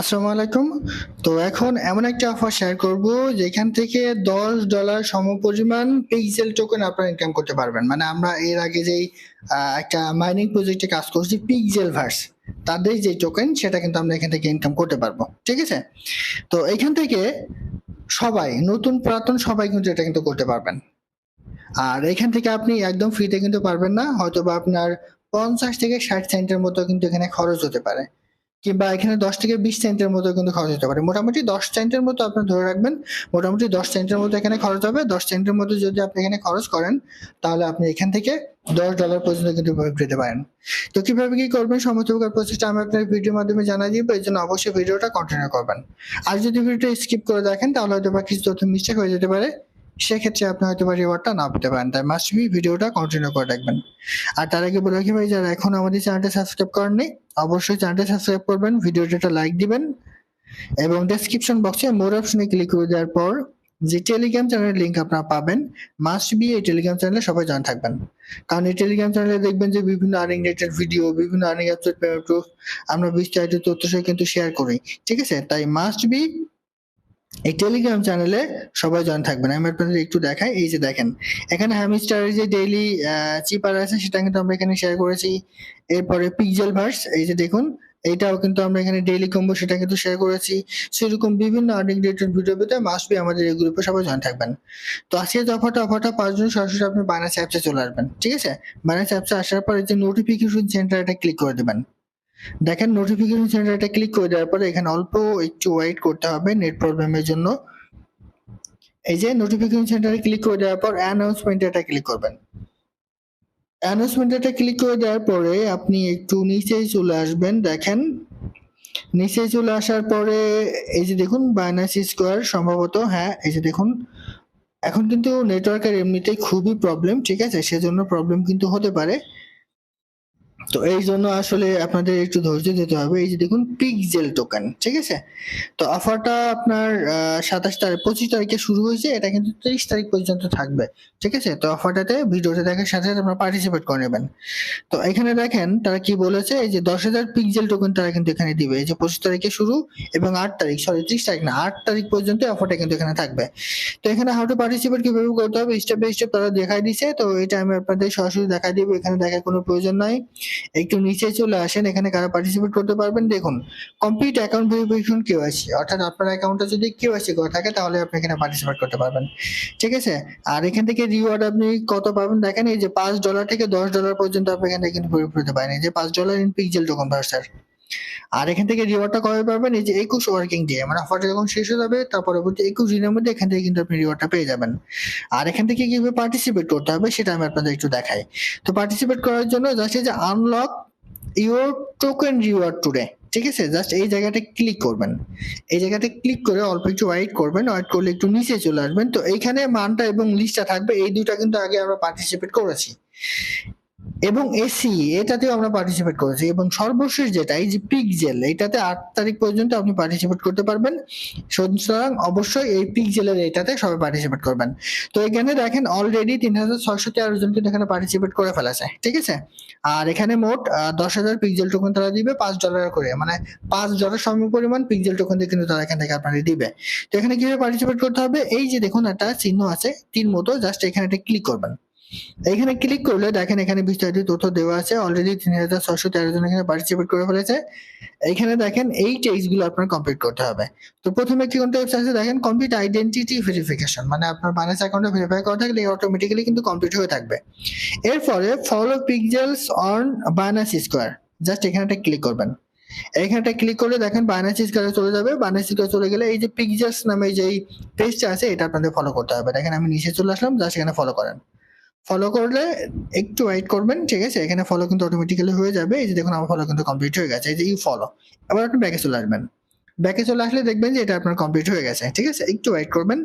আসসালামু আলাইকুম। তো এখন এমন একটা অফার শেয়ার করব, যেখান থেকে দশ ডলার সমপরিমাণ পিক্সেল টোকেন আপনারা ইনকাম করতে পারবেন। মানে আমরা এর আগে যেই একটা মাইনিং প্রজেক্টে কাজ করছি পিক্সেল ভার্স তাদের যে টোকেন সেটা কিন্তু আমরা এখান থেকে ইনকাম করতে পারব। ঠিক আছে? তো এখান থেকে সবাই, নতুন পুরাতন সবাই কিন্তু এটা কিন্তু করতে পারবেন। আর এখান থেকে আপনি একদম ফ্রিতে কিন্তু পারবেন না। হয়তো বা আপনার পঞ্চাশ থেকে ষাট সেন্টের মতো কিন্তু এখানে খরচ হতে পারে। কিংবা এখানে দশ থেকে বিশ সেন্টের মতো কিন্তু খরচ হতে পারে। মোটামুটি দশ সেন্টের মতো আপনি ধরে রাখবেন। মোটামুটি দশ সেন্টের মতো এখানে খরচ হবে। দশ সেন্টের মতো যদি আপনি এখানে খরচ করেন, তাহলে আপনি এখান থেকে দশ ডলার পর্যন্ত কিন্তু পেতে পারেন। তো কীভাবে কি করবেন? সমস্ত প্রকার প্রসেসটা আমি আপনার ভিডিওর মাধ্যমে জানাই দিব। এই জন্য অবশ্যই ভিডিওটা কন্টিনিউ করবেন। আর যদি ভিডিওটা স্কিপ করে দেখেন, তাহলে হয়তো বা কিছু তথ্য মিস্টেক হয়ে যেতে পারে। সেক্ষেত্রে আপনি হয়তো বা রিওয়ার্ডটা না পেতে পারেন। তাই মাস্ট বি ভিডিওটা কন্টিনিউ করে রাখবেন। আর তার আগে বলে রাখি ভাই, যারা এখন আমাদের চ্যানেলটা সাবস্ক্রাইব করেননি, অবশ্যই চ্যানেলটা সাবস্ক্রাইব করবেন ভিডিওটা একটা লাইক দিবেন এবং ডেসক্রিপশন বক্সে মোর অপশনে ক্লিক করে দেওয়ার পর যে টেলিগ্রাম চ্যানেলের লিঙ্ক আপনারা পাবেন মাস্ট বি এই টেলিগ্রাম চ্যানেলে সবাই জয়েন থাকবেন। কারণ এই টেলিগ্রাম চ্যানেলে দেখবেন যে বিভিন্ন আর্নিং রিলেটেড ভিডিও বিভিন্ন আর্নিং অ্যাপসের পেমেন্ট প্রুফ আমরা বিস্তারিত তথ্য সহ কিন্তু শেয়ার করি। ঠিক আছে? তাই মাস্ট বি এই টেলিগ্রাম চ্যানেলে সবাই জয়েন থাকবেন। আমি আপনাদের একটু দেখাই, এই যে দেখেন, এখানে হ্যামিস্টারের যে ডেইলি চিপার আছে, সেটা কিন্তু আমরা এখানে শেয়ার করেছি। এরপরে পিক্সেল ভার্স এই যে দেখুন, এইটাও কিন্তু আমরা এখানে ডেইলি কম্বো সেটা কিন্তু শেয়ার করেছি। সেরকম বিভিন্ন আর্নিং রিলেটেড ভিডিও পেতে মাস্ট বি আমাদের এই গ্রুপে সবাই জয়েন থাকবেন। তো আজকে যে অফারটা অফারটা জন্য সরাসরি আপনি বাইনাস অ্যাপসে চলে আসবেন, ঠিক আছে? বাইনাস অ্যাপসে আসার পর যে নোটিফিকেশন সেন্টার এটা ক্লিক করে দেবেন। দেখেন নোটিফিকেশন সেন্টারটা ক্লিক করে দেওয়ার পরে এখানে অল্প একটু ওয়েট করতে হবে নেট প্রবলেমের জন্য। এই যে নোটিফিকেশন সেন্টারে ক্লিক করে দেওয়ার পর অ্যানাউন্সমেন্ট এটা ক্লিক করবেন। অ্যানাউন্সমেন্ট এটা ক্লিক করে দেওয়ার পরে আপনি একটু নিচেই চলে আসবেন, দেখেন। নিচে চলে আসার পরে এই যে দেখুন বাইনাস স্কোয়ার সম্ভবত হ্যাঁ এই যে দেখুন। এখন কিন্তু নেটওয়ার্কের এমনিতেই খুবই প্রবলেম ঠিক আছে? সেজন্য প্রবলেম কিন্তু হতে পারে। তো এই জন্য আসলে আপনাদের একটু ধৈর্য দিতে হবে। এই যে দেখুন পিকজেল টোকেন ঠিক আছে? তো অফারটা আপনার সাতাশ তারিখ, পঁচিশ তারিখে শুরু হয়েছে, এটা কিন্তু তিরিশ তারিখ পর্যন্ত থাকবে, ঠিক আছে? তো অফারটাতে ভিডিওটা দেখার সাথে সাথে আপনারা পার্টিসিপেট করে নেবেন। তো এখানে দেখেন, তারা কি বলেছে, এই যে দশ হাজার পিকজেল টোকেন তারা কিন্তু এখানে দিবে। এই যে পঁচিশ তারিখে শুরু এবং আট তারিখ সরি ত্রিশ তারিখ না, আট তারিখ পর্যন্ত অফারটা কিন্তু এখানে থাকবে। তো এখানে হাউ টু পার্টিসিপেট কীভাবে করতে হবে স্টেপ বাই স্টেপ তারা দেখাই দিছে। তো এটা আমি আপনাদের সরাসরি দেখাই দিব, এখানে দেখার কোনো প্রয়োজন নাই। একটু নিচে চলে আসেন, এখানে কারা পার্টিসিপেট করতে পারবেন, দেখুন কমপ্লিট অ্যাকাউন্ট ভেরিফিকেশন কেওয়াইসি অর্থাৎ আপনার অ্যাকাউন্টে যদি কেওয়াইসি করা থাকে, তাহলে আপনি এখানে পার্টিসিপেট করতে পারবেন, ঠিক আছে? আর এখান থেকে রিওয়ার্ড আপনি কত পাবেন দেখেন, এই যে পাঁচ ডলার থেকে দশ ডলার পর্যন্ত আপনি এখানে কিন্তু প্রয়োগ করতে পারেন এই যে পাঁচ ডলার ইন পিক্সেল টোকন ভার্সার আর এখান থেকে রিওয়ার্ডটা কবে পাবেন? এই যে একুশ ওয়ার্কিং ডে মানে অফারটা যখন শেষ হয়ে যাবে, তার পরবর্তী একুশ দিনের মধ্যে এখান থেকে কিন্তু আপনি রিওয়ার্ডটা পেয়ে যাবেন। আর এখান থেকে কীভাবে পার্টিসিপেট করতে হবে সেটা আমি আপনাদের একটু দেখাই। তো পার্টিসিপেট করার জন্য জাস্ট এই যে unlock your token reward today ঠিক আছে? জাস্ট এই জায়গাটা ক্লিক করবেন। এই জায়গাটা ক্লিক করে অল্প একটু ওয়াইট করবেন ওয়াইট করলে একটু নিচে চলে আসবেন। তো এইখানে মানটা এবং লিস্টটা থাকবে, এই দুটা কিন্তু আগে আমরা পার্টিসিপেট করেছি। এবং এসি এটাতেও আমরা পার্টিসিপেট করেছি এবং সর্বশেষ যেটা, এই যে পিকজেল এটাতে আট তারিখ পর্যন্ত আপনি পার্টিসিপেট করতে পারবেন। সুতরাং অবশ্যই এই পিকজেলের এটাতে সবাই পার্টিসিপেট করবেন। তো এখানে দেখেন অলরেডি তিন হাজার ছয়শো তেরো জন কিন্তু এখানে পার্টিসিপেট করে ফেলেছে, ঠিক আছে? আর এখানে মোট দশ হাজার পিকজেল টোকেন তারা দিবে পাঁচ ডলার করে মানে পাঁচ ডলার সম পরিমাণ পিকজেল টোকেন দিয়ে কিন্তু তারা এখান থেকে আপনাদের দিবে। তো এখানে কীভাবে পার্টিসিপেট করতে হবে? এই যে দেখুন একটা চিহ্ন আছে, তিন মতো জাস্ট এখানে একটা ক্লিক করবেন। এখানে ক্লিক করলে দেখেন এখানে বিস্তারিত তথ্য দেওয়া আছে। অলরেডি তিন হাজার ছশো তেরো জন এখানে পার্টিসিপেট করে ফেলেছে। এখানে দেখেন এই টেক্সটগুলো আপনার কমপ্লিট করতে হবে। তো প্রথমে কি কোনটা আছে, দেখেন কমপ্লিট আইডেন্টিটি ভেরিফিকেশন মানে আপনার বানাস অ্যাকাউন্টে ভেরিফাই করা থাকলে অটোমেটিক্যালি কিন্তু কমপ্লিট হয়ে থাকবে। এরপরে follow Pixels on Binance Square just এখানে একটা ক্লিক করবেন। এখানটা ক্লিক করলে দেখেন বানাস স্কোয়ারে চলে যাবে। বানাস স্কোয়ারে চলে গেলে এই যে পিক্সেলস নামে যে পেজটা আছে, এটা আপনাদের ফলো করতে হবে। দেখেন আমি নিচে চলে আসলাম জাস্ট এখানে ফলো করেন। ফলো করলে একটু ওয়েট করবেন, ঠিক আছে? এখানে ফলো কিন্তু অটোমেটিক্যালি হয়ে যাবে। এই যে দেখুন, আমার ফলো কিন্তু কমপ্লিট হয়ে গেছে। এই যে ইউ ফলো এবার আপনি ব্যাকে চলে আসবেন। ব্যাকে চলে আসলে দেখবেন যে এটা আপনার কমপ্লিট হয়ে গেছে, ঠিক আছে? একটু ওয়েট করবেন।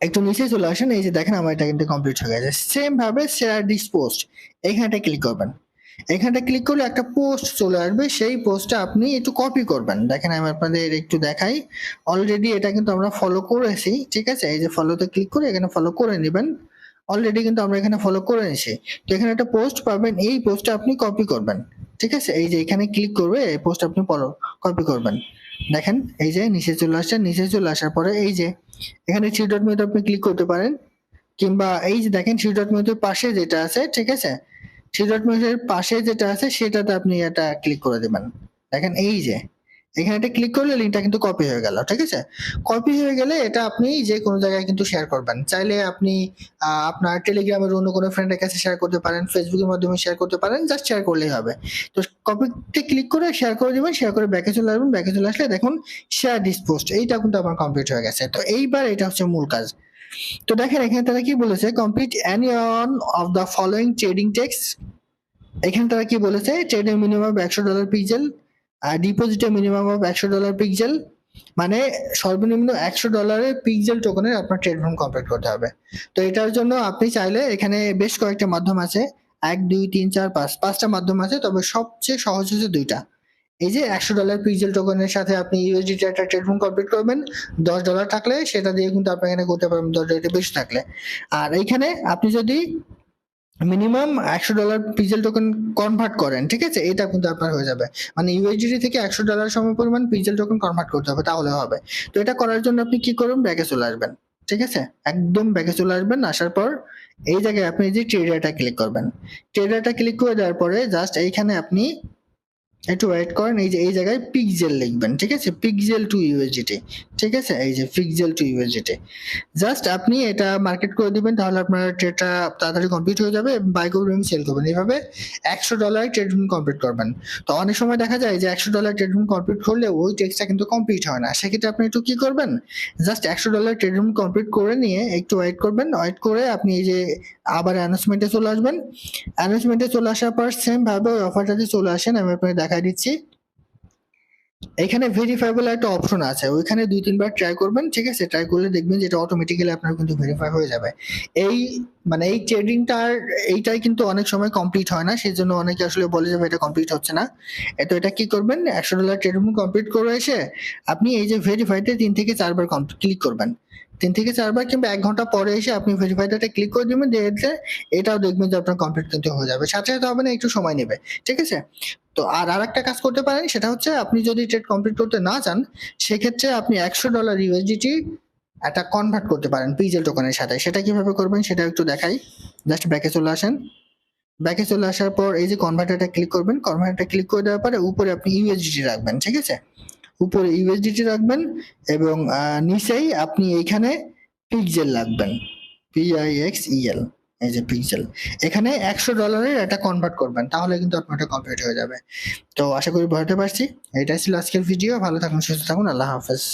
একটু নিচে চলে আসেন। এই যে দেখেন, আমার এটা কিন্তু কমপ্লিট হয়ে গেছে। সেম ভাবে শেয়ার দিস পোস্ট এখানটা ক্লিক করবেন। এখানটা ক্লিক করলে একটা পোস্ট চলে আসবে। সেই পোস্টটা আপনি একটু কপি করবেন। দেখেন, আমি আপনাদের একটু দেখাই। অলরেডি এটা কিন্তু আমরা ফলো করেছি, ঠিক আছে? এই যে ফলোতে ক্লিক করে এখানে ফলো করে নেবেন। অলরেডি কিন্তু আমরা এখানে ফলো করে নিছি তো এখানে একটা পোস্ট পাবেন, এই পোস্টটা আপনি কপি করবেন। ঠিক আছে? এই যে এখানে ক্লিক করবে, এই পোস্ট আপনি ফলো কপি করবেন। দেখেন, এই যে নিচে চলে আসছে, নিচে চলে আসার পরে এই যে এখানে থ্রি ডট মেনুতে আপনি ক্লিক করতে পারেন, কিংবা এই যে দেখেন থ্রি ডট মেনুর পাশে যেটা আছে, ঠিক আছে? থ্রি ডট মেনুর পাশে যেটা আছে, সেটাতে আপনি এটা ক্লিক করে দেবেন। দেখেন, এই যে এখানে এটা ক্লিক করলে লিঙ্কটা কিন্তু কপি হয়ে গেল, ঠিক আছে? কপি হয়ে গেলে এটা আপনি যে কোনো জায়গায় কিন্তু শেয়ার করবেন। চাইলে আপনি আপনার টেলিগ্রামের অন্য কোনো ফ্রেন্ডের কাছে শেয়ার করতে পারেন ফেসবুকের মাধ্যমে শেয়ার করতে পারেন জাস্ট শেয়ার করলেই হবে। তো কপিতে ক্লিক করে শেয়ার করে দেবেন শেয়ার করে ব্যাকে চলে আসবেন ব্যাকে চলে আসলে দেখুন শেয়ার দিস পোস্ট এইটা কিন্তু আমার কমপ্লিট হয়ে গেছে। তো এইবার এটা হচ্ছে মূল কাজ। তো দেখেন এখানে তারা কি বলেছে? Complete any one of the following trading tasks এখানে তারা কি বলেছে? ট্রেডের মিনিমাম একশো ডলার পিক্সেল আর ডিপোজিটে মিনিমাম অফ একশো ডলার পিক্সেল মানে সর্বনিম্ন একশো ডলারের পিক্সেল টোকনের আপনার ট্রেড ফর্ম কমপ্লিট করতে হবে। তো এটার জন্য আপনি চাইলে এখানে বেশ কয়েকটা মাধ্যম আছে। এক, দুই, তিন, চার, পাঁচ, পাঁচটা মাধ্যম আছে, তবে সবচেয়ে সহজ হচ্ছে দুইটা। এই যে একশো ডলার পিক্সেল টোকনের সাথে আপনি ইউএসডিটি একটা ট্রেড ফর্ম কমপ্লিট করবেন, দশ ডলার থাকলে সেটা দিয়ে কিন্তু আপনি এখানে করতে পারবেন, দশ ডলার বেশি থাকলে। আর এইখানে আপনি যদি মিনিমাম একশো ডলার পিজেল টোকেন কনভার্ট করেন, ঠিক আছে? এটা কিন্তু আপনার হয়ে যাবে। মানে ইউএসডিটি থেকে একশো ডলার সম পরিমাণ পিজেল টোকেন কনভার্ট করতে হবে, তাহলে হবে। তো এটা করার জন্য আপনি কি করুন? ব্যাগে চলে আসবেন, ঠিক আছে? একদম ব্যাগে চলে আসবেন, আসার পর এই জায়গায় আপনি যে ট্রেডারটা ক্লিক করবেন। ট্রেডারটা ক্লিক করে দেওয়ার পরে জাস্ট এইখানে আপনি একটু ওয়েট করেন, এই যে, এই জায়গায় পিক্সেল লিখবেন, ঠিক আছে? পিক্সেল টু ইউএসডিটি ঠিক আছে? এই যে পিক্সেল টু ইউএসডিটি জাস্ট আপনি এটা মার্কেট করে দিবেন, তাহলে আপনার ট্রেডটা তাড়াতাড়ি কমপ্লিট হয়ে যাবে বাই করবেন সেল করবেন। এইভাবে একশো ডলার রুম কমপ্লিট করবেন। তো অনেক সময় দেখা যায় যে, একশো ডলার ট্রেড রুম কমপ্লিট করলে ওই টেক্সটটা কিন্তু কমপ্লিট হয় না। সেক্ষেত্রে আপনি একটু কি করবেন? জাস্ট একশো ডলার ট্রেড রুম কমপ্লিট করে নিয়ে একটু ওয়েট করবেন। ওয়েট করে আপনি এই যে, আবার অ্যানাউন্সমেন্টে চলে আসবেন। অ্যানাউন্সমেন্টে চলে আসার পর সেম ভাবে ওই অফারটাতে চলে আসেন, আমি আপনাকে দেখাই দিচ্ছি। এখানে ভেরিফাইবল একটা অপশন আছে। ওইখানে দুই, তিনবার ট্রাই করবেন, ঠিক আছে? ট্রাই করলে দেখবেন যে এটা অটোমেটিক্যালি আপনার কিন্তু ভেরিফাই হয়ে যাবে। এই মানে এই ট্রেডিংটার এইটাই কিন্তু অনেক সময় কমপ্লিট হয় না সেই জন্য অনেকে আসলে বলে যে এটা কমপ্লিট হচ্ছে না। তো এটা কি করবেন? একশো ডলার ট্রেডিং কমপ্লিট করে এসে আপনি এই যে ভেরিফাইতে তিন থেকে চারবার ক্লিক করবেন। তিন থেকে চারবার কিংবা এক ঘণ্টা পরে এসে আপনি ভেরিফাইডটা ক্লিক করে দিবেন, দিয়ে এটাও দেখবেন যে আপনার কমপ্লিট কিন্তু হয়ে যাবে। সাথে সাথে হবে না, একটু সময় নেবে, ঠিক আছে? তো আর আরেকটা কাজ করতে পারেন, সেটা হচ্ছে আপনি যদি ট্রেড কমপ্লিট করতে না চান, সেক্ষেত্রে আপনি একশো ডলার ইউএসডিটি একটা কনভার্ট করতে পারেন পিজেল টোকেনের সাথে। সেটা কীভাবে করবেন সেটা একটু দেখাই। জাস্ট ব্যাকে চলে আসেন। ব্যাকে চলে আসার পর এই যে কনভার্টারটা ক্লিক করবেন কনভার্টারটা ক্লিক করে দেওয়ার পরে উপরে আপনি ইউএসডিটি রাখবেন, ঠিক আছে? উপরে ইউএসডিটি রাখবেন এবং নিচেই আপনি এইখানে পিক্সেল রাখবেন পিআইএক্স ইএল এই যে পিক্সেল এখানে একশো ডলারের এটা কনভার্ট করবেন, তাহলে কিন্তু আপনার এটা কমপ্লিট হয়ে যাবে। তো আশা করি বুঝতে পারছি। এটাই ছিল আজকের ভিডিও ভালো থাকুন, সুস্থ থাকুন। আল্লাহ হাফেজ।